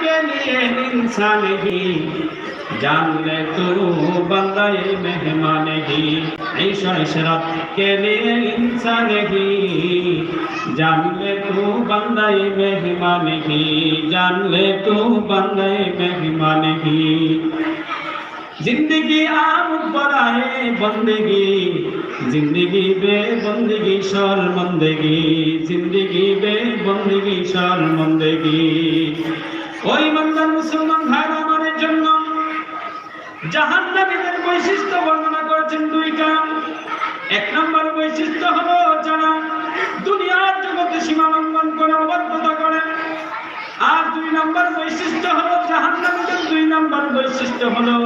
के लिए इंसान ही। जान ले तू, बंदा मेहमान ही। ईशा इशरत के लिए इंसान ही। जान ले तू, बंदा मेहमान ही। जान ले तू, बंदा मेहमान ही। জিন্দগি আমুক বড়ায় বন্দেগি, জিন্দগি বে বন্দেগি, শর্মন্দেগি, জিন্দগি বে বন্দেগি, শর্মন্দেগি। ওই মন্দার মুসলমান ভাইরা আমাদের জন্য জাহান্নাবীদের বৈশিষ্ট্য বর্ণনা করেছেন দুইটা। এক নম্বর বৈশিষ্ট্য হলো যারা দুনিয়ার জগতে সীমা লঙ্ঘন করে অবাধ্যতা করেন আর দুই নম্বর বৈশিষ্ট্য হলো জাহান্নাবীদের দুই নম্বর বৈশিষ্ট্য হলো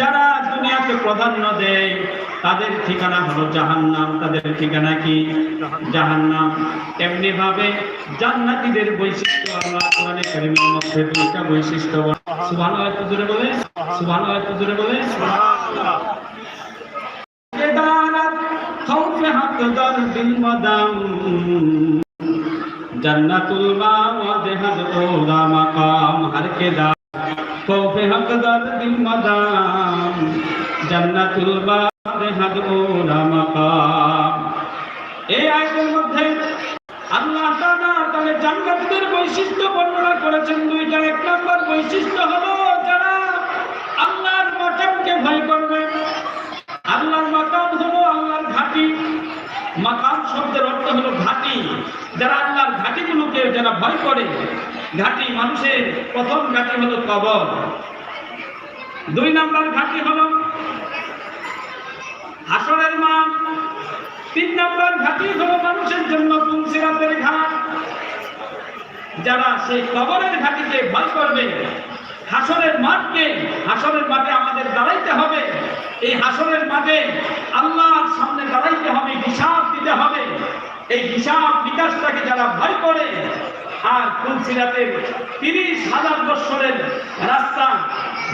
যারা দুনিয়াকে প্রাধান্য দেয়, তাদের ঠিকানা হলো জাহান্নাম। তাদের ঠিকানা কি? জাহান্নাম। এমনি ভাবে জান্নাতীদের বৈশিষ্ট্য আল্লাহ কোরআনে কারীমের মধ্যে দুইটা বৈশিষ্ট্য সুবহানাল্লাহ, একটু জোরে বলে। সুবহানাল্লাহ, একটু জোরে বলে। দিল জান্নাতুল মাওয়াদ হাদ ওরা মাকাম হর কে দা খৌফে হকদার দিল মাদাম, জান্নাতুল মাওয়াদ হাদ ওরা মাকাম। এই আয়াতের মধ্যে আল্লাহ তাআলা তাহলে জান্নাতের বৈশিষ্ট্য বর্ণনা করেছেন দুইটা। এক নম্বর বৈশিষ্ট্য হলো যারা আল্লাহর মাকামকে ভয় করবে। আল্লাহর মাকাম হলো আল্লাহর ঘাটি। মাকাম শব্দের অর্থ হলো ঘাটি। যারা আল্লাহর ঘাটিগুলোকে যারা ভয় করে ঘাটি মানুষের প্রথম ঘাটি হলো কবর। দুই নম্বর ঘাটি হলো হাসরের মাঠ। তিন নম্বর ঘাটি হলো মানুষের জন্য তুলসিরাতের ঘাট। যারা সেই কবরের ঘাটিকে ভয় করবে, হাসরের মাঠকে, হাসরের মাঠে আমাদের দাঁড়াইতে হবে। এই হাসরের মাঠে আল্লাহর সামনে দাঁড়াইতে হবে, হিসাব দিতে হবে। এই হিসাব বিকাশটাকে যারা ভয় করে বৎসরের রাস্তা।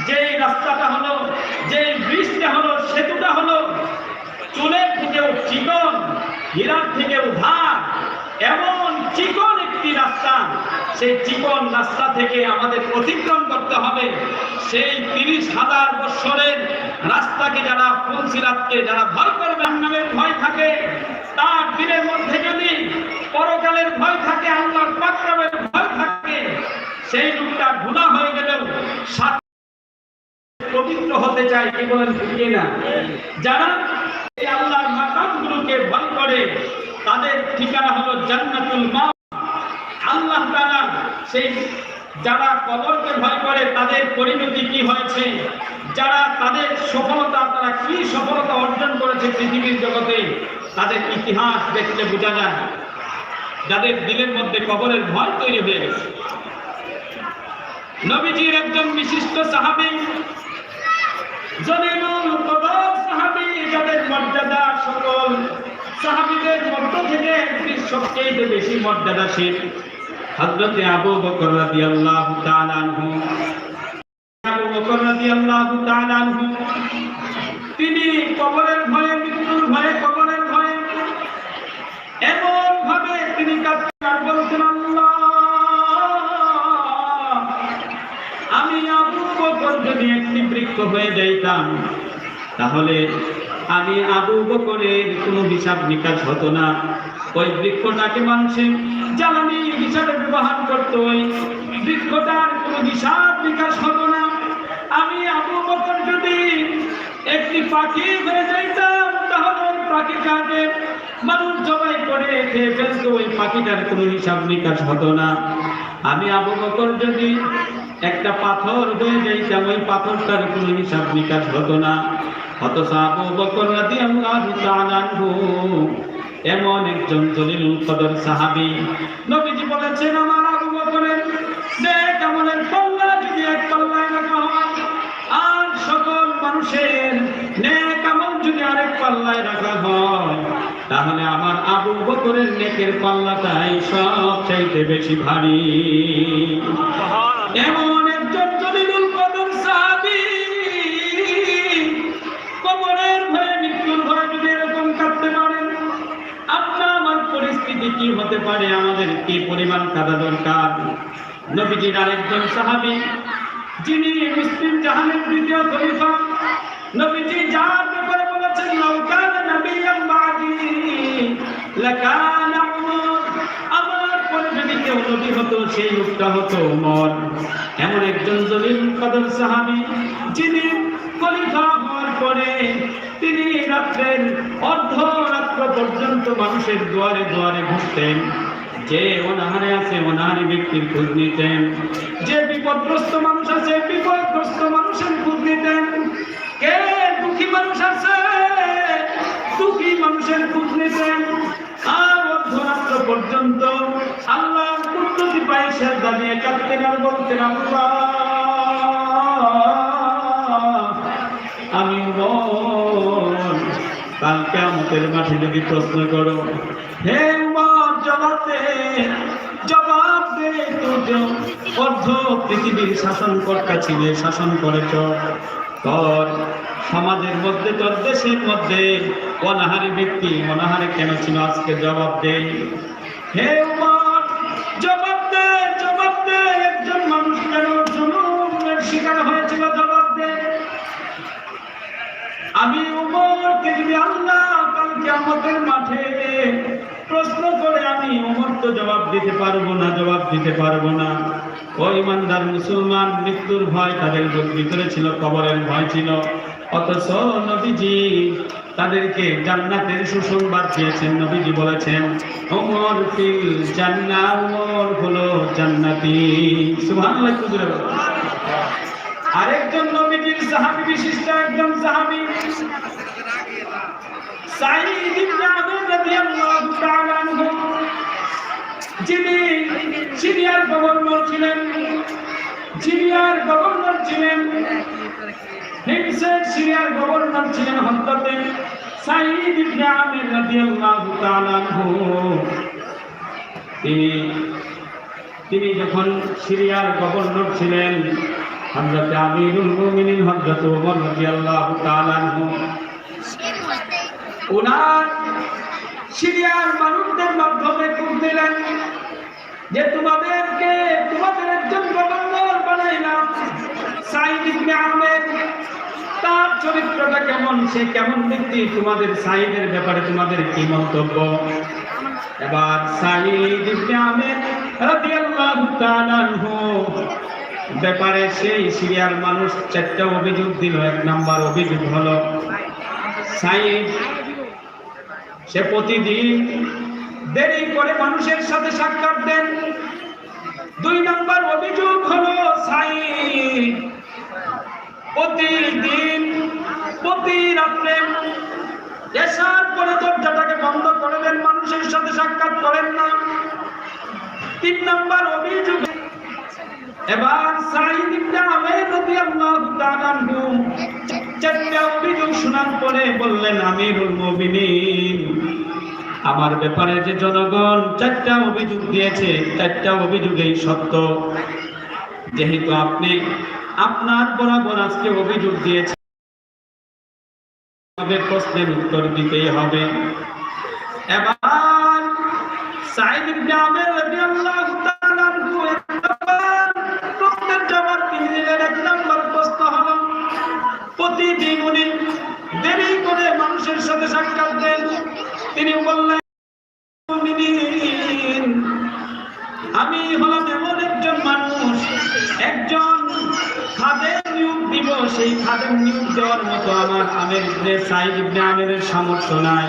যেই রাস্তাটা হলো, যেই চুলের থেকেও চিকন এমন চিকন সেই চিকন রাস্তা থেকে আমাদের অতিক্রম করতে হবে। সেই তিরিশ হাজার বৎসরের রাস্তাকে যারা ফুলসিরাতকে যারা ভয় করবে নামের ভয় থাকে, তার দিনের মধ্যে যদি পরকালের ভয় থাকে সেই লোকটা গুণা হয়ে গেলেও পবিত্র হতে চায় কি বলেন না? যারা এই আল্লাহর মাকামগুলোকে ভয় করে, তাদের ঠিকানা হলো জান্নাতুল মা আল্লাহ সেই যারা কবরকে ভয় করে, তাদের পরিণতি কি হয়েছে? যারা তাদের সফলতা, তারা কি সফলতা অর্জন করেছে পৃথিবীর জগতে, তাদের ইতিহাস দেখলে বোঝা যায়। যাদের দিলের মধ্যে কবরের ভয় তৈরি হয়ে গেছে। নবীজির একজন বিশিষ্ট সাহাবী জলিলুল কদর সাহাবী, যাদের মর্যাদা সকল সাহাবীদের মধ্য থেকে একটি সবচেয়ে বেশি মর্যাদাশীল, হযরতে আবু বকর রাদিয়াল্লাহু তাআলা আনহু। আবু বকর রাদিয়াল্লাহু তাআলা আনহু, তিনি কবরের ভয়ে, মৃত্যুর ভয়ে হয়ে যাইতাম। তাহলে আমি আবু বকরের কোনো হিসাব নিকাশ হতো না। ওই বৃক্ষটাকে মানুষের জ্বালানি হিসাবে ব্যবহার করতো। ওই বৃক্ষটার কোনো হিসাব নিকাশ হতো না। আমি আবু বকর যদি একটি পাখি হয়ে যাইতাম, তাহলে ওই পাখিটাকে মানুষ জবাই করে খেয়ে ফেলতো। ওই পাখিটার কোনো হিসাব নিকাশ হতো না। আমি আবু বকর যদি একটা পাথর হয়ে যাইতাম, ওই পাথরটার কোনো হিসাব নিকাশ হতো না। বকর এমন একজন নবীজি বলেছেন, আমার পাল্লা যদি এক পাল্লায় রাখা হয়, আর সকল মানুষের নেক আমল যদি আরেক পাল্লায় রাখা হয়, তাহলে আমার আবু বকরের নেকের পাল্লাটাই সব চাইতে বেশি ভারী। এমন একজন জলিলুল কদর সাহাবী। কবরের ভয়ে মৃত্যুর ভয়ে যদি এরকম কাঁদতে পারেন আপনার আমার পরিস্থিতি কি হতে পারে? আমাদের কি পরিমাণ কাদা দরকার? নবীজির আরেকজন সাহাবী, যিনি মুসলিম জাহানের দ্বিতীয় খলিফা, নবীজি যার ব্যাপারে বলেছেন লাউকান নবিয়াম বাদি, লাকানা আমার পরে যদি কেউ নবী হতো সেই লোকটা হতো উমর। এমন একজন জলিল কদর সাহাবী, যিনি খলিফা হওয়ার পরে তিনি রাত্রের অর্ধরাত্র পর্যন্ত মানুষের দুয়ারে দুয়ারে ঘুরতেন। যে অনাহারে আছে, অনাহারি ব্যক্তির খোঁজ নিতেন। যে বিপদগ্রস্ত মানুষ আছে, বিপদগ্রস্ত মানুষের খোঁজ নিতেন। কে দুঃখী মানুষ আছে? দুঃখী মানুষের খোঁজ নিতেন। আর অর্ধরাত্র পর্যন্ত আমি মাঠে যদি প্রশ্ন করো, হে উমর জবাব দে জবাব অর্ধ পৃথিবীর শাসনকর্তা ছিলে, শাসন করেছ। তোর সমাজের মধ্যে, তোর দেশের মধ্যে অনাহারি ব্যক্তি, অনাহারে কেন ছিল? আজকে জবাব দে। হে শিকার হয়েছিল জবাব দে আমি উমরকে যদি আল্লাহ কালকে আমাদের মাঠে প্রশ্ন করে আমি, উমর তো জবাব দিতে পারব না, জবাব দিতে পারব না। ও ইমানদার মুসলমান, মৃত্যুর ভয় তাদের ভিতরে ছিল, কবরের ভয় ছিল। অথচ নবীজি তাদেরকে জান্নাতের সুসংবাদ দিয়েছেন। নবীজি বলেছেন ওমর ফিল জান্না ওমর হলো জান্নাতি। সুবহানাল্লাহ। আরেকজন নবীজির সাহাবী বিশিষ্ট একজন সাহাবী। সাঈদ ইবনে আমির রাদিয়াল্লাহু তাআলা আনহু, যিনি সিরিয়ার গভর্নর ছিলেন, সিরিয়ার গভর্নর ছিলেন হিমসের সিরিয়ার গভর্নর ছিলেন হযরতে সাঈদ ইবনে আমির রাদিয়াল্লাহু তাআলা আনহু। তিনি তিনি যখন সিরিয়ার গভর্নর ছিলেন হযরত আমিরুল মুমিনিন হযরত ওমর রাদিয়াল্লাহু তাআলা আনহু। ওনার সিরিয়ার মানুষদের মাধ্যমে খুব দিলেন যে তোমাদেরকে তোমাদের একজন গভর্নর বানাইলাম, সাইদ ইবনে আহমেদ। তার চরিত্রটা কেমন, সে কেমন ব্যক্তি? তোমাদের সাইদের ব্যাপারে তোমাদের কি মন্তব্য? এবার সাইদ ইবনে আহমেদ রাদিয়াল্লাহু তাআলা আনহু ব্যাপারে সেই সিরিয়ার মানুষ চারটা অভিযোগ দিল। এক নাম্বার অভিযোগ হলো সে প্রতিদিন দেরি করে মানুষের সাথে সাক্ষাৎ দেন। দুই নাম্বার অভিযোগ হলো, সাইদ প্রতিদিন, প্রতি রাত্রে এসার করে দরজাটাকে বন্ধ করে দেন, মানুষের সাথে সাক্ষাৎ করেন না। তিন নাম্বার অভিযোগ এবার ইবনে রাদিয়াল্লাহু তাআলা আনহু চারটা অভিযোগ শোনার বললেন, আমিরুল মুমিনিন। আমার ব্যাপারে যে জনগণ চারটা অভিযোগ দিয়েছে, চারটা অভিযোগেই সত্য। যেহেতু আপনি আপনার বরাবর আজকে অভিযোগ দিয়েছেন প্রশ্নের উত্তর দিতেই হবে। এবার সাইদ ইবনে আমির রাদিয়াল্লাহু তাআলা জবাব এক নম্বর প্রশ্ন হলো প্রতিদিন উনি দেরি করে মানুষের সাথে সাক্ষাৎ দেন তিনি বললেন আমি হলাম এমন একজন মানুষ, একজন খাদের নিয়োগ দিব, সেই খাদের নিয়োগ দেওয়ার মতো আমার আমের ইবনে সাইদ সামর্থ্য নাই।